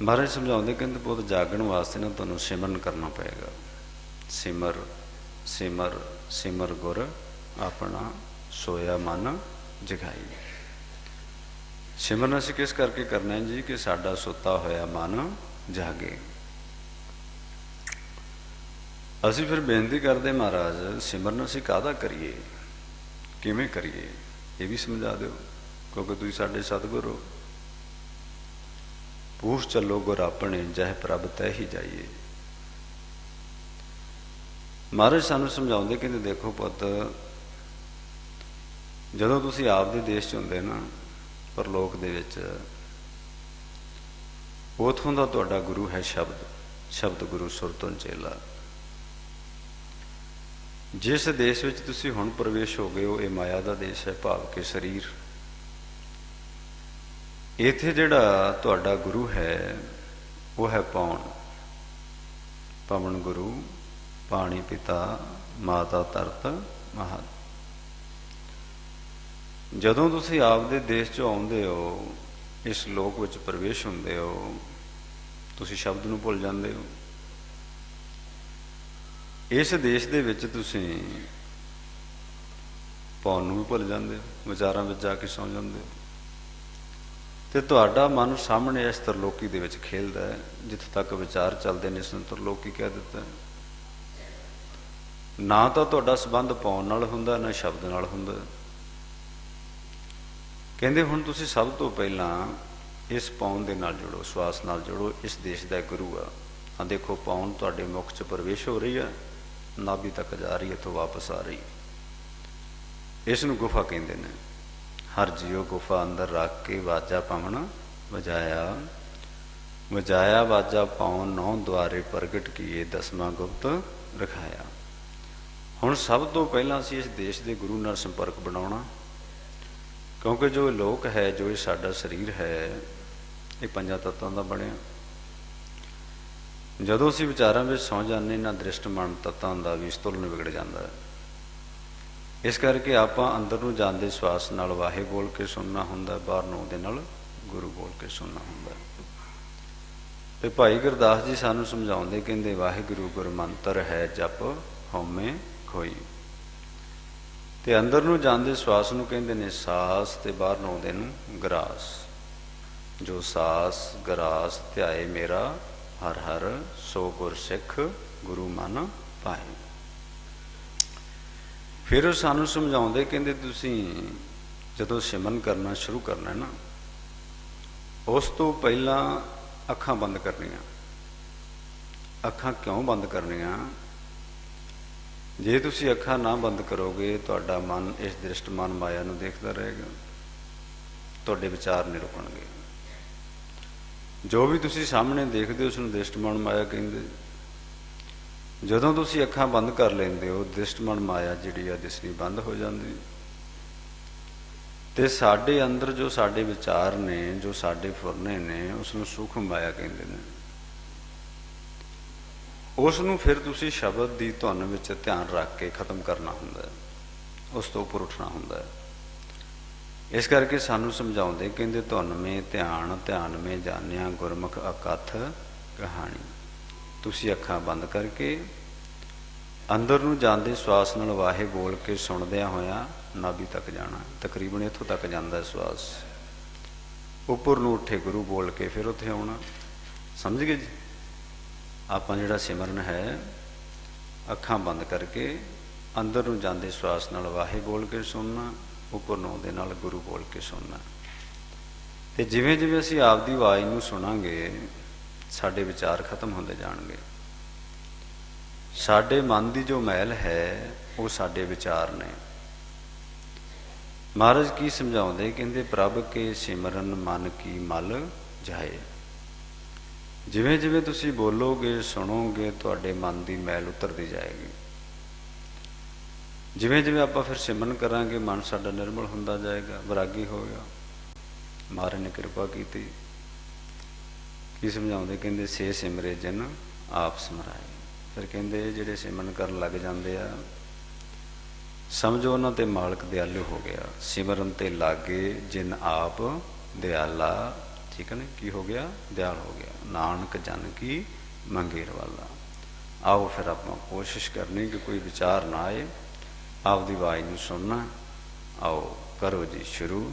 ਮਹਾਰਾਜ ਸਮਝਾਉਂਦੇ ਕਹਿੰਦੇ ਬਹੁਤ ਜਾਗਣ ਵਾਸਤੇ ਨਾ ਤੁਹਾਨੂੰ ਸਿਮਰਨ ਕਰਨਾ ਪਏਗਾ। ਸਿਮਰ ਸਿਮਰ ਸਿਮਰ ਗੁਰ ਆਪਣਾ ਸੋਇਆ ਮਨ ਜਗਾਈ। ਸਿਮਰਨ ਅਸੀਂ ਕਿਸ ਕਰਕੇ ਕਰਨਾ ਹੈ ਜੀ ਕਿ ਸਾਡਾ ਸੁੱਤਾ ਹੋਇਆ ਮਨ ਜਾਗੇ। ਅਸੀਂ ਫਿਰ ਬੇਨਤੀ ਕਰਦੇ ਮਹਾਰਾਜ, ਸਿਮਰਨ ਅਸੀਂ ਕਾਹਦਾ ਕਰੀਏ? ਕਿਵੇਂ ਕਰੀਏ? ਇਹ ਵੀ ਸਮਝਾ ਦਿਓ, ਕਿਉਂਕਿ ਤੁਸੀਂ ਸਾਡੇ ਸਤਿਗੁਰ ਹੋ। ਪੂਛ ਚੱਲੋ ਗੁਰ ਆਪਣੇ ਜਹ ਪ੍ਰਭ ਤੈ ਹੀ ਜਾਈਏ। ਮਹਾਰਾਜ ਸਾਨੂੰ ਸਮਝਾਉਂਦੇ ਕਹਿੰਦੇ, ਦੇਖੋ ਪੁੱਤ, ਜਦੋਂ ਤੁਸੀਂ ਆਪ ਦੇ ਦੇਸ਼ 'ਚ ਹੁੰਦੇ ਨਾ, ਪਰਲੋਕ ਦੇ ਵਿੱਚ, ਉਥੋਂ ਦਾ ਤੁਹਾਡਾ ਗੁਰੂ ਹੈ ਸ਼ਬਦ ਸ਼ਬਦ ਗੁਰੂ ਸੁਰਤਨ ਚੇਲਾ। ਜਿਸ ਦੇਸ਼ ਵਿੱਚ ਤੁਸੀਂ ਹੁਣ ਪ੍ਰਵੇਸ਼ ਹੋ ਗਏ ਹੋ, ਇਹ ਮਾਇਆ ਦਾ ਦੇਸ਼ ਹੈ, ਭਾਵ ਕੇ ਸਰੀਰ। ਇਥੇ ਜਿਹੜਾ ਤੁਹਾਡਾ ਗੁਰੂ ਹੈ, ਉਹ ਹੈ ਪੌਣ। ਪਵਨ ਗੁਰੂ, ਪਾਣੀ ਪਿਤਾ, ਮਾਤਾ ਤਰਤ ਮਹਤ ਜਦੋਂ ਤੁਸੀਂ ਆਪਦੇ ਦੇਸ਼ 'ਚ ਆਉਂਦੇ ਹੋ, ਇਸ ਲੋਕ ਵਿੱਚ ਪ੍ਰਵੇਸ਼ ਹੁੰਦੇ ਹੋ, ਤੁਸੀਂ ਸ਼ਬਦ ਨੂੰ ਭੁੱਲ ਜਾਂਦੇ ਹੋ। ਇਸ ਦੇਸ਼ ਦੇ ਵਿੱਚ ਤੁਸੀਂ ਪੌਣ ਨੂੰ ਵੀ ਭੁੱਲ ਜਾਂਦੇ ਹੋ, ਵਿਚਾਰਾਂ ਵਿੱਚ ਜਾ ਕੇ ਸੌਂ ਜਾਂਦੇ ਹੋ। ਤੇ ਤੁਹਾਡਾ ਮਨ ਸਾਹਮਣੇ ਇਸ ਤਰਲੋਕੀ ਦੇ ਵਿੱਚ ਖੇਲਦਾ ਹੈ, ਜਿੱਥੇ ਤੱਕ ਵਿਚਾਰ ਚੱਲਦੇ ਨੇ, ਇਸ ਨੂੰ ਤਰਲੋਕੀ ਕਹਿ ਦਿੱਤਾ ਨਾ ਤਾਂ ਤੁਹਾਡਾ ਸਬੰਧ ਪਾਉਣ ਨਾਲ ਹੁੰਦਾ, ਨਾ ਸ਼ਬਦ ਨਾਲ ਹੁੰਦਾ। ਕਹਿੰਦੇ ਹੁਣ ਤੁਸੀਂ ਸਭ ਤੋਂ ਪਹਿਲਾਂ ਇਸ ਪਾਉਣ ਦੇ ਨਾਲ ਜੁੜੋ, ਸਵਾਸ ਨਾਲ ਜੁੜੋ, ਇਸ ਦੇਸ਼ ਦਾ ਗੁਰੂ ਆ। ਆ ਦੇਖੋ, ਪਾਉਣ ਤੁਹਾਡੇ ਮੁਖ ਚ ਪ੍ਰਵੇਸ਼ ਹੋ ਰਹੀ ਆ, ਨਾਭੀ ਤੱਕ ਜਾ ਰਹੀ ਹੈ ਤੋਂ ਵਾਪਸ ਆ ਰਹੀ ਇਸ ਨੂੰ ਗੁਫਾ ਕਹਿੰਦੇ ਨੇ। ਹਰ ਜੀਉ ਗੁਫਾ ਅੰਦਰ ਰੱਖ ਕੇ ਵਾਜਾ ਪਵਨ ਵਜਾਇਆ। ਵਜਾਇਆ ਵਾਜਾ ਪਾਉਣ ਨੌ ਦੁਆਰੇ ਪ੍ਰਗਟ ਕੀਏ ਦਸਵਾਂ ਗੁਪਤ ਰਖਾਇਆ। ਹੁਣ ਸਭ ਤੋਂ ਪਹਿਲਾਂ ਅਸੀਂ ਇਸ ਦੇਸ਼ ਦੇ ਗੁਰੂ ਨਾਲ ਸੰਪਰਕ ਬਣਾਉਣਾ। ਕਿਉਂਕਿ ਜੋ ਲੋਕ ਹੈ, ਜੋ ਇਹ ਸਾਡਾ ਸਰੀਰ ਹੈ, ਇਹ ਪੰਜਾਂ ਤੱਤਾਂ ਦਾ ਬਣਿਆ। ਜਦੋਂ ਅਸੀਂ ਵਿਚਾਰਾਂ ਵਿੱਚ ਸੌ ਜਾਂਦੇ ਨਾ ਦ੍ਰਿਸ਼ਟ ਮਨ ਤੱਤਾਂ ਦਾ ਵੀ ਸਤੁਲਨ ਵਿਗੜ ਜਾਂਦਾ। ਹੈ ਇਸ ਕਰਕੇ ਆਪਾਂ ਅੰਦਰ ਨੂੰ ਜਾਂਦੇ ਸਵਾਸ ਨਾਲ ਵਾਹੇ ਬੋਲ ਕੇ ਸੁਣਨਾ ਹੁੰਦਾ, ਬਾਹਰ ਨੂੰ ਦੇ ਨਾਲ ਗੁਰੂ ਬੋਲ ਕੇ ਸੁਣਨਾ ਹੁੰਦਾ। ਤੇ ਭਾਈ ਗੁਰਦਾਸ ਜੀ ਸਾਨੂੰ ਸਮਝਾਉਂਦੇ, ਕਹਿੰਦੇ, ਵਾਹਿਗੁਰੂ ਗੁਰ ਮੰਤਰ ਹੈ ਜਪ, ਹਉਮੈ ਖੋਈ। ਤੇ ਅੰਦਰ ਨੂੰ ਜਾਂਦੇ ਸਵਾਸ ਨੂੰ ਕਹਿੰਦੇ ਨੇ ਸਾਸ ਤੇ ਬਾਹਰ ਨੂੰ ਦੇ ਨੂੰ ਗਰਾਸ। ਜੋ ਸਾਸ, ਗਰਾਸ ਧਿਆਏ ਮੇਰਾ, ਹਰ ਹਰ ਸੋ ਗੁਰ ਸਿੱਖ ਗੁਰੂ ਮਨ ਪਾਏ। ਫਿਰ ਉਹ ਸਾਨੂੰ ਸਮਝਾਉਂਦੇ, ਕਹਿੰਦੇ ਤੁਸੀਂ ਜਦੋਂ ਸਿਮਨ ਕਰਨਾ ਸ਼ੁਰੂ ਕਰਨਾ ਨਾ, ਉਸ ਤੋਂ ਪਹਿਲਾਂ ਅੱਖਾਂ ਬੰਦ ਕਰਨੀਆਂ। ਅੱਖਾਂ ਕਿਉਂ ਬੰਦ ਕਰਨੀਆਂ? ਜੇ ਤੁਸੀਂ ਅੱਖਾਂ ਨਾ ਬੰਦ ਕਰੋਗੇ, ਤੁਹਾਡਾ ਮਨ ਇਸ ਦ੍ਰਿਸ਼ਟ ਮਨ ਮਾਇਆ ਨੂੰ ਦੇਖਦਾ ਰਹੇਗਾ। ਤੁਹਾਡੇ ਵਿਚਾਰ ਨਹੀਂ ਰੁਕਣਗੇ। ਜੋ ਵੀ ਤੁਸੀਂ ਸਾਹਮਣੇ ਦੇਖਦੇ ਹੋ ਉਸ ਨੂੰ ਦ੍ਰਿਸ਼ਟ ਮਨ ਮਾਇਆ ਕਹਿੰਦੇ। ਜਦੋਂ ਤੁਸੀਂ ਅੱਖਾਂ ਬੰਦ ਕਰ ਲੈਂਦੇ ਹੋ ਦ੍ਰਿਸ਼ਟਮਨ ਮਾਇਆ ਜਿਹੜੀ ਆ ਦਿਸਣੀ ਬੰਦ ਹੋ ਜਾਂਦੀ। ਤੇ ਸਾਡੇ ਅੰਦਰ ਜੋ ਸਾਡੇ ਵਿਚਾਰ ਨੇ, ਜੋ ਸਾਡੇ ਫੁਰਨੇ ਨੇ ਉਸ ਨੂੰ ਸੁਖ ਮਾਇਆ ਕਹਿੰਦੇ ਨੇ। ਉਸ ਨੂੰ ਫਿਰ ਤੁਸੀਂ ਸ਼ਬਦ ਦੀ ਧੁਨ ਵਿੱਚ ਧਿਆਨ ਰੱਖ ਕੇ ਖਤਮ ਕਰਨਾ ਹੁੰਦਾ ਹੈ। ਉਸ ਤੋਂ ਉੱਪਰ ਉੱਠਣਾ ਹੁੰਦਾ ਹੈ। ਇਸ ਕਰਕੇ ਸਾਨੂੰ ਸਮਝਾਉਂਦੇ, ਕਹਿੰਦੇ ਧੁਨ ਮੇ ਧਿਆਨ ਧਿਆਨ ਮੇ ਜਾਣਿਆ ਗੁਰਮੁਖ ਅਕਥ ਕਹਾਣੀ। ਤੁਸੀਂ ਅੱਖਾਂ ਬੰਦ ਕਰਕੇ ਅੰਦਰ ਨੂੰ ਜਾਂਦੇ ਸਵਾਸ ਨਾਲ ਵਾਹੇ ਬੋਲ ਕੇ ਸੁਣਦਿਆਂ ਹੋਇਆਂ ਨਾਭੀ ਤੱਕ ਜਾਣਾ। ਤਕਰੀਬਨ ਇੱਥੋਂ ਤੱਕ ਜਾਂਦਾ ਹੈ ਸਵਾਸ। ਉੱਪਰ ਨੂੰ ਉੱਠੇ ਗੁਰੂ ਬੋਲ ਕੇ ਫਿਰ ਉੱਥੇ ਆਉਣਾ। ਸਮਝ ਗਏ ਜੀ? ਆਪਾਂ ਜਿਹੜਾ ਸਿਮਰਨ ਹੈ, ਅੱਖਾਂ ਬੰਦ ਕਰਕੇ ਅੰਦਰ ਨੂੰ ਜਾਂਦੇ ਸਵਾਸ ਨਾਲ ਵਾਹੇ ਬੋਲ ਕੇ ਸੁਣਨਾ, ਉੱਪਰ ਨੂੰ ਦੇ ਨਾਲ ਗੁਰੂ ਬੋਲ ਕੇ ਸੁਣਨਾ। ਤੇ ਜਿਵੇਂ ਜਿਵੇਂ ਅਸੀਂ ਆਪਦੀ ਆਵਾਜ਼ ਨੂੰ ਸੁਣਾਂਗੇ ਸਾਡੇ ਵਿਚਾਰ ਖਤਮ ਹੁੰਦੇ ਜਾਣਗੇ। ਸਾਡੇ ਮਨ ਦੀ ਜੋ ਮੈਲ ਹੈ, ਉਹ ਸਾਡੇ ਵਿਚਾਰ ਨੇ। ਮਹਾਰਾਜ ਕੀ ਸਮਝਾਉਂਦੇ? ਕਹਿੰਦੇ, ਪ੍ਰਭ ਕੇ ਸਿਮਰਨ ਮਨ ਕੀ ਮਲ ਜਾਏ। ਜਿਵੇਂ ਜਿਵੇਂ ਤੁਸੀਂ ਬੋਲੋਗੇ, ਸੁਣੋਗੇ, ਤੁਹਾਡੇ ਮਨ ਦੀ ਮੈਲ ਉਤਰਦੀ ਜਾਏਗੀ। ਜਿਵੇਂ ਜਿਵੇਂ ਆਪਾਂ ਫਿਰ ਸਿਮਰਨ ਕਰਾਂਗੇ, ਮਨ ਸਾਡਾ ਨਿਰਮਲ ਹੁੰਦਾ ਜਾਏਗਾ, ਵਿਰਾਗੀ ਹੋਵੇਗਾ ਮਹਾਰਾਜ ਨੇ ਕਿਰਪਾ ਕੀਤੀ। ਕੀ ਸਮਝਾਉਂਦੇ, ਕਹਿੰਦੇ ਸੇ ਸਿਮਰੇ ਜਨ ਆਪ ਸਮਰਾਏ। ਫਿਰ ਕਹਿੰਦੇ ਜਿਹੜੇ ਸਿਮਰਨ ਕਰਨ ਲੱਗ ਜਾਂਦੇ ਆ, ਸਮਝੋ ਉਹਨਾਂ ਤੇ ਮਾਲਕ ਦਿਆਲੂ ਹੋ ਗਿਆ। ਸਿਮਰਨ ਤੇ ਲਾਗੇ ਜਿਨ ਆਪ ਦਿਆਲਾ, ਠੀਕ ਹੈ ਨਾ, ਕੀ ਹੋ ਗਿਆ? ਦਿਆਲ ਹੋ ਗਿਆ। ਨਾਨਕ ਜਨ ਕੀ ਮੰਗੇਰ ਵਾਲਾ। ਆਓ ਫਿਰ ਆਪਾਂ ਕੋਸ਼ਿਸ਼ ਕਰਨੀ ਕਿ ਕੋਈ ਵਿਚਾਰ ਨਾ ਆਏ। ਆਪ ਦੀ ਆਵਾਜ਼ ਨੂੰ ਸੁਣਨਾ। ਆਓ, ਕਰੋ ਜੀ ਸ਼ੁਰੂ।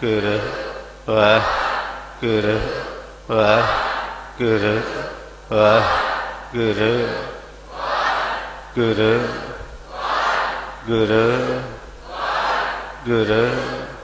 Guru, Va, Guru, Va, Guru, Va, Guru, Guru, Guru, Guru, Guru,